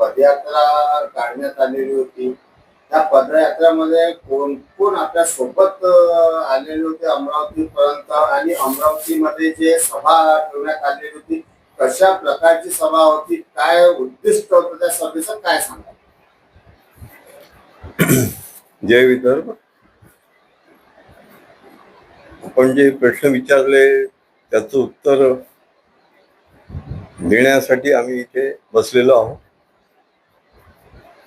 पदयात्रा काढण्यात आलेली होती. त्या पदयात्रामध्ये कोण कोण आपल्यासोबत आलेले होते? अमरावती पर्यंत आणि अमरावतीमध्ये जे सभा ठेवण्यात आलेली होती कशा प्रकारची सभा होती? काय उद्दिष्ट होतं त्या सभेचं? काय सांगा जय विदर्भ. आपण जे प्रश्न विचारले त्याचं उत्तर देण्यासाठी आम्ही इथे बसलेलो आहोत.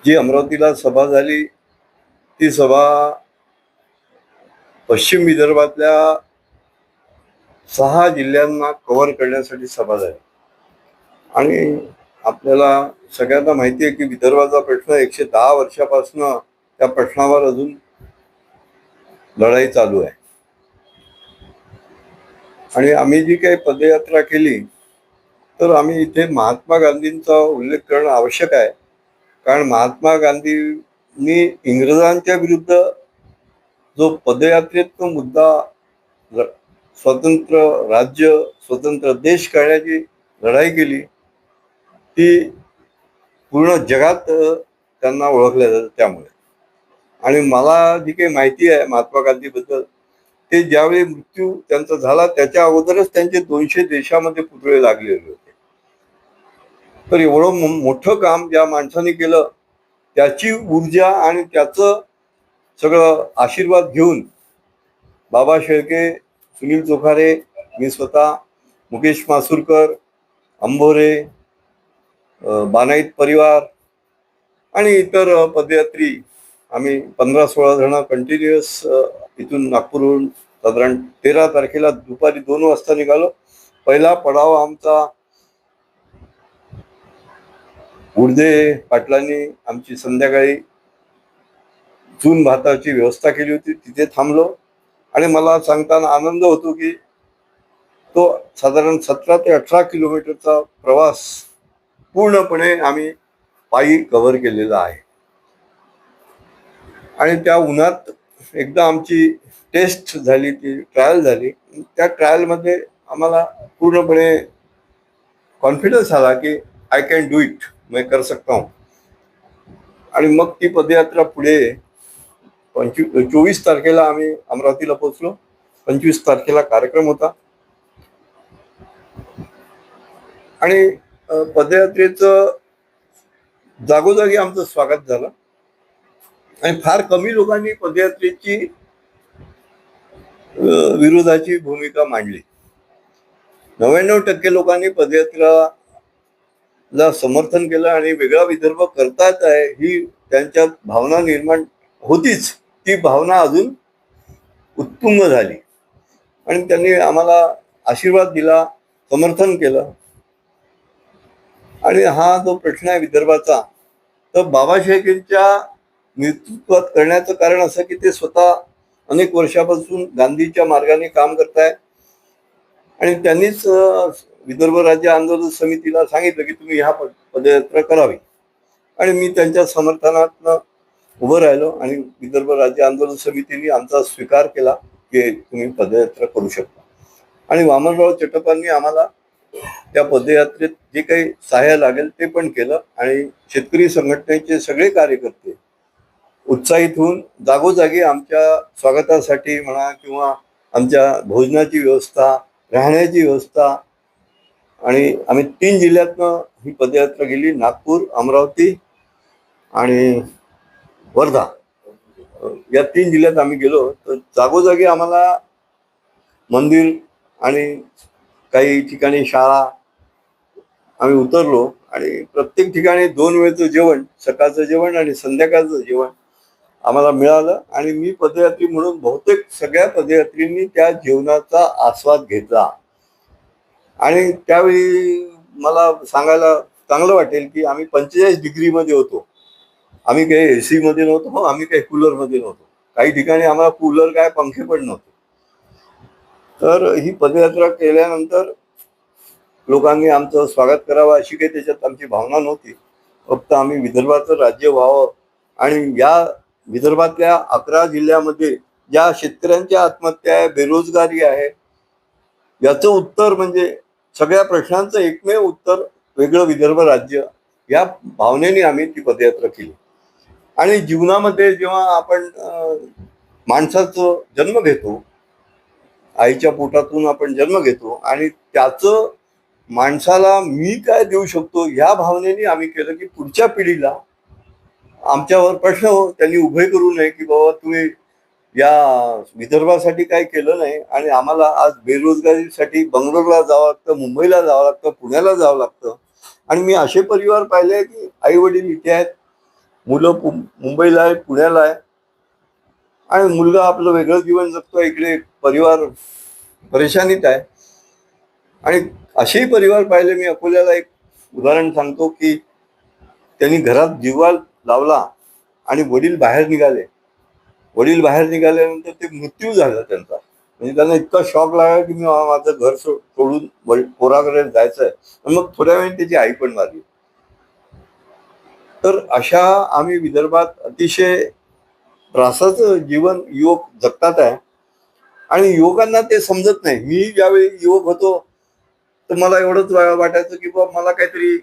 जी अमरावतीला सभा झाली ती सभा पश्चिम विदर्भातल्या सहा जिल्ह्यांना कव्हर करण्यासाठी सभा झाली. आणि आपल्याला सगळ्यांना माहिती आहे की विदर्भाचा प्रश्न एकशे दहा वर्षापासून त्या प्रश्नावर अजून लढाई चालू आहे. आणि आम्ही जी काही पदयात्रा केली तर आम्ही इथे महात्मा गांधींचा उल्लेख करणं आवश्यक आहे. कारण महात्मा गांधींनी इंग्रजांच्या विरुद्ध जो पदयात्रेत मुद्दा स्वतंत्र राज्य स्वतंत्र देश करण्याची लढाई केली ती पूर्ण जगात त्यांना ओळखल्या जातं त्यामुळे. आणि मला जी काही माहिती आहे महात्मा गांधीबद्दल ते ज्यावेळी मृत्यू त्यांचा झाला त्याच्या अगोदरच त्यांचे दोनशे देशामध्ये पुतळे लागलेले होते. तर एवढं मोठं काम ज्या माणसाने केलं त्याची ऊर्जा आणि त्याचं सगळं आशीर्वाद घेऊन बाबा शेळके सुनील चोखारे मी स्वतः मुकेश मासुरकर अंभोरे बानाईत परिवार आणि इतर पदयात्री आम्ही पंधरा सोळा जण कंटिन्युअस इथून नागपूरहून साधारण तेरा तारखेला दुपारी दोन वाजता निघालो. पहिला पडाव आमचा उर्दे पाटलांनी आमची संध्याकाळी चून भाताची व्यवस्था केली होती तिथे थांबलो. आणि मला सांगताना आनंद होतो की तो साधारण सतरा ते अठरा किलोमीटरचा प्रवास पूर्णपणे आम्ही पायी कव्हर केलेला आहे. आणि त्या उन्हात एकदा आमची टेस्ट झाली ती ट्रायल झाली. त्या ट्रायलमध्ये आम्हाला पूर्णपणे कॉन्फिडन्स आला की आय कॅन डू इट मैं कर सकता हूँ। आणि मग ती पदयात्रा पुढे पंचवी चोवीस तारखेला आम्ही अमरावतीला पोहोचलो. पंचवीस तारखेला कार्यक्रम होता. आणि पदयात्रेचं जागोजागी आमचं स्वागत झालं. आणि फार कमी लोकांनी पदयात्रेची विरोधाची भूमिका मांडली. नव्याण्णव टक्के लोकांनी पदयात्रा ला समर्थन केलं आणि वेगळा विदर्भ करतात आहे ही त्यांच्यात भावना निर्माण होतीच. ती भावना अजून उत्तुंग झाली. आणि त्यांनी आम्हाला आशीर्वाद दिला समर्थन केलं. आणि हा जो प्रश्न आहे विदर्भाचा तर बाबा शेळकेंच्या नेतृत्वात करण्याचं कारण असं की ते स्वतः अनेक वर्षापासून गांधीच्या मार्गाने काम करतायत. आणि त्यांनीच विदर्भ राज्य आंदोलन समितीला सांगितलं की तुम्ही ह्या पद- पदयात्रा करावी. आणि मी त्यांच्या समर्थनात उभं राहिलो आणि विदर्भ राज्य आंदोलन समितीने आमचा स्वीकार केला की तुम्ही पदयात्रा करू शकता. आणि वामनराव चटपांनी आम्हाला त्या पदयात्रेत जे काही सहाय्य लागेल ते पण केलं आणि शेतकरी संघटनेचे सगळे कार्यकर्ते उत्साहित होऊन जागोजागी आमच्या स्वागतासाठी म्हणा किंवा आमच्या भोजनाची व्यवस्था राहण्याची व्यवस्था. आणि आम्ही तीन जिल्ह्यातनं ही पदयात्रा गेली नागपूर अमरावती आणि वर्धा. या तीन जिल्ह्यात आम्ही गेलो तर जागोजागी आम्हाला मंदिर आणि काही ठिकाणी शाळा आम्ही उतरलो. आणि प्रत्येक ठिकाणी दोन वेळचं जेवण सकाळचं जेवण आणि संध्याकाळचं जेवण. आम्हाला मिळालं आणि मी पदयात्री म्हणून बहुतेक सगळ्या पदयात्रींनी त्या जेवणाचा आस्वाद घेतला. आणि त्यावेळी मला सांगायला चांगलं वाटेल की आम्ही पंचेचाळीस डिग्रीमध्ये होतो. आम्ही काही एसी मध्ये नव्हतो हो, आम्ही काही कूलरमध्ये नव्हतो. काही ठिकाणी आम्हाला कूलर काय पंखे पण नव्हते. तर ही पदयात्रा केल्यानंतर लोकांनी आमचं स्वागत करावं अशी काही त्याच्यात आमची भावना नव्हती. फक्त आम्ही विदर्भाचं राज्य व्हावं आणि या विदर्भातल्या अकरा जिल्ह्यामध्ये ज्या शेतकऱ्यांच्या आत्महत्या आहे बेरोजगारी आहे याचं उत्तर म्हणजे सगळ्या प्रश्नांचं एकमेव उत्तर वेगळं विदर्भ राज्य. या भावनेने आम्ही ती पदयात्रा केली. आणि जीवनामध्ये जेव्हा आपण माणसाचं जन्म घेतो आईच्या पोटातून आपण जन्म घेतो आणि त्याचं माणसाला मी काय देऊ शकतो ह्या भावनेने आम्ही केलं की पुढच्या पिढीला आमच्यावर प्रश्न हो त्यांनी उभे करू नये की बाबा तुम्ही या विदर्भासाठी काही केलं नाही आणि आम्हाला आज बेरोजगारीसाठी बंगलोरला जावं लागतं मुंबईला जावं लागतं पुण्याला जावं लागतं. आणि मी असे परिवार पाहिले की आई वडील इथे आहेत मुलं मुंबईला आहे पुण्याला आहे. आणि मुलगा आपलं वेगळं जीवन जगतो इकडे परिवार परेशानीत आहे. आणि असेही परिवार पाहिले मी अकोल्याला एक उदाहरण सांगतो की त्यांनी घरात जीवा लावला आणि वडील बाहेर निघाले. वडील बाहेर निघाल्यानंतर ते मृत्यू झाला त्यांचा. म्हणजे त्यांना इतका शॉक लागला की मी माझं घर सो- सोडून पोराकडे जायचंय. आणि मग थोड्या वेळी त्याची आई पण मारली. तर अशा आम्ही विदर्भात अतिशय त्रासाचं जीवन युवक जगतात आहे. आणि युवकांना ते समजत नाही. मी ज्यावेळी युवक होतो तर मला एवढंच वाटायचं की बाबा मला काहीतरी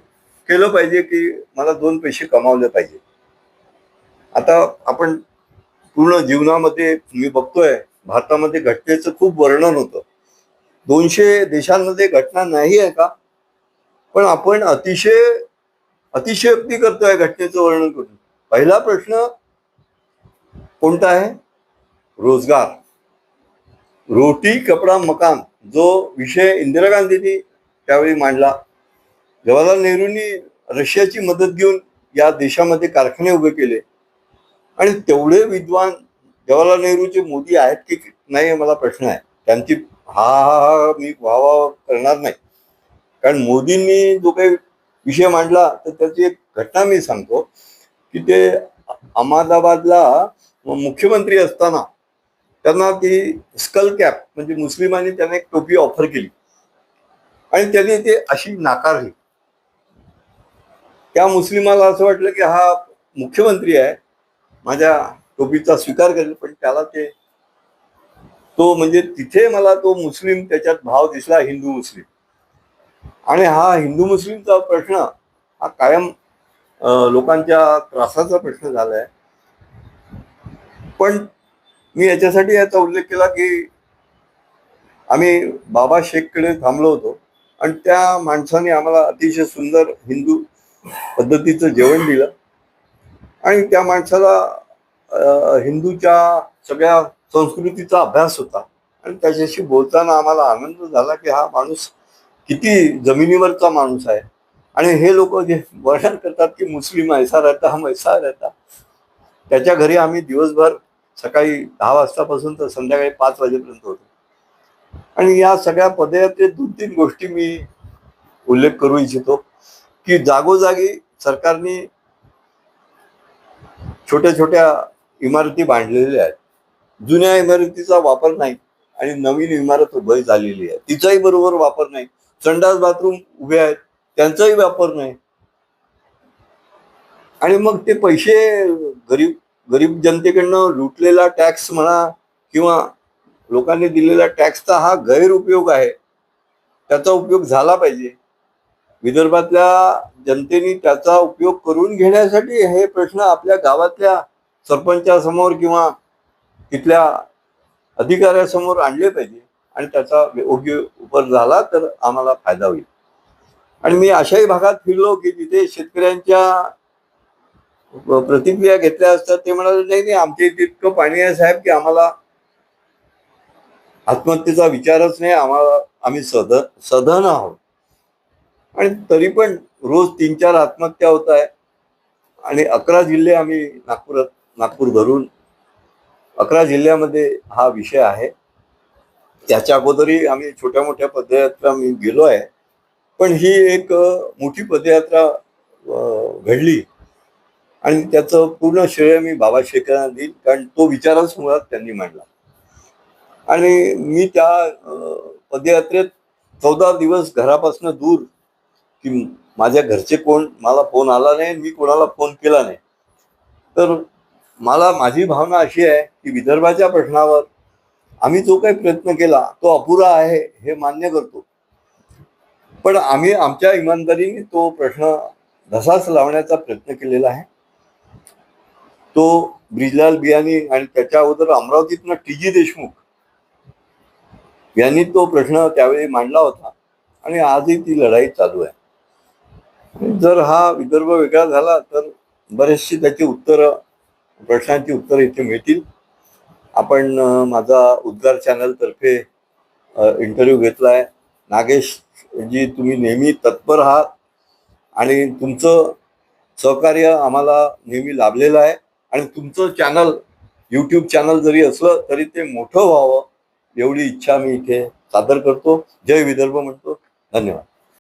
केलं पाहिजे की मला दोन पैसे कमावले पाहिजे. आता आपण पूर्ण जीवनामध्ये मी बघतोय भारतामध्ये घटनेचं खूप वर्णन होतं. दोनशे देशांमध्ये घटना नाही आहे का? पण आपण अतिशय अतिशयोक्ती करतोय घटनेचं वर्णन करून. पहिला प्रश्न कोणता आहे? रोजगार. रोटी कपडा मकान जो विषय इंदिरा गांधींनी त्यावेळी मांडला. जवाहरलाल नेहरूंनी रशियाची मदत घेऊन या देशामध्ये कारखाने उभे केले. आणि तेवढे विद्वान जवाहरलाल नेहरूचे मोदी आहेत की नाही मला प्रश्न आहे. त्यांची हा हा हा मी व्हावा करणार नाही. कारण मोदींनी जो काही विषय मांडला तर त्याची एक घटना मी सांगतो की ते अहमदाबादला मुख्यमंत्री असताना त्यांना ती स्कल कॅप म्हणजे मुस्लिमांनी त्यांना एक टोपी ऑफर केली. आणि त्यांनी ते अशी नाकारली. त्या मुस्लिमाला असं वाटलं की हा मुख्यमंत्री आहे माझ्या टोपीचा स्वीकार करेल पण त्याला ते तो म्हणजे तिथे मला तो मुस्लिम त्याच्यात भाव दिसला हिंदू मुस्लिम. आणि हा हिंदू मुस्लिमचा प्रश्न हा कायम लोकांच्या त्रासाचा प्रश्न झालाय. पण मी याच्यासाठी याचा उल्लेख केला की आम्ही बाबा शेखकडे थांबलो होतो आणि त्या माणसाने आम्हाला अतिशय सुंदर हिंदू पद्धतीचं जेवण दिलं. आणि त्या माणसाला हिंदूच्या सगळ्या संस्कृतीचा अभ्यास होता. आणि त्याच्याशी बोलताना आम्हाला आनंद झाला की हा माणूस किती जमिनीवरचा माणूस आहे. आणि हे लोक जे वर्णन करतात की मुस्लिम ऐसा राहता हा मैसा राहता. त्याच्या घरी आम्ही दिवसभर सकाळी दहा वाजतापासून तर संध्याकाळी पाच वाजेपर्यंत होतो. आणि या सगळ्या पदयात्रेत दोन तीन गोष्टी मी उल्लेख करू इच्छितो की जागोजागी सरकारने छोट्या छोट्या इमारती बांधलेल्या आहेत. जुन्या इमारतीचा वापर नाही आणि नवीन इमारत उभी झालेली आहे. तिचाही बरोबर वापर नाही. संडास बाथरूम उभे आहेत. त्यांचाही वापर नाही. आणि मग ते पैसे गरीब गरीब जनतेकडनं लुटलेला टॅक्स म्हणा किंवा लोकांनी दिलेला टॅक्सचा हा गैरउपयोग आहे. त्याचा उपयोग झाला पाहिजे. विदर्भातल्या जनतेने त्याचा उपयोग करून घेण्यासाठी हे प्रश्न आपल्या गावातल्या सरपंचासमोर किंवा तिथल्या अधिकाऱ्यासमोर आणले पाहिजे आणि त्याचा योग्य उपर झाला तर आम्हाला फायदा होईल. आणि मी अशाही भागात फिरलो की तिथे शेतकऱ्यांच्या प्रतिक्रिया घेतल्या असतात ते म्हणाले नाही नाही आमच्या इथे इतकं पाणी आहे साहेब की आम्हाला आत्महत्येचा विचारच नाही आम्हाला आम्ही सध सधन आहोत. आणि तरी पण रोज तीन चार आत्महत्या होत आहे. आणि अकरा जिल्हे आम्ही नागपुरात नागपूर धरून अकरा जिल्ह्यामध्ये हा विषय आहे. त्याच्या अगोदरही आम्ही छोट्या मोठ्या पदयात्रा मी गेलो आहे. पण ही एक मोठी पदयात्रा घडली. आणि त्याचं पूर्ण श्रेय मी बाबा शेखरांना देईल कारण तो विचारच मुळात त्यांनी मांडला. आणि मी त्या पदयात्रेत चौदा दिवस घरापासून दूर की माझ्या घरचे कोण मला फोन आला नाही मी कोणाला फोन केला नाही. तर मला माझी भावना अशी आहे की विदर्भाच्या प्रश्नावर आम्ही जो काही प्रयत्न केला तो अपुरा आहे हे मान्य करतो. पण आम्ही आमच्या इमानदारीने तो प्रश्न धसास लावण्याचा प्रयत्न केलेला आहे. तो ब्रिजलाल बियानी आणि त्याच्या अगोदर अमरावतीतनं टी जी देशमुख यांनी तो प्रश्न त्यावेळी मांडला होता. आणि आजही ती लढाई चालू आहे. जर हा विदर्भ वेगळा झाला तर बरेचशी त्याची उत्तरं प्रश्नांची उत्तरं इथे मिळतील. आपण माझा उद्गार चॅनलतर्फे इंटरव्ह्यू घेतला आहे नागेश जी तुम्ही नेहमी तत्पर आहात आणि तुमचं सहकार्य आम्हाला नेहमी लाभलेलं आहे. आणि तुमचं चॅनल यूट्यूब चॅनल जरी असलं तरी ते मोठं व्हावं एवढी इच्छा मी इथे सादर करतो. जय विदर्भ म्हणतो. धन्यवाद.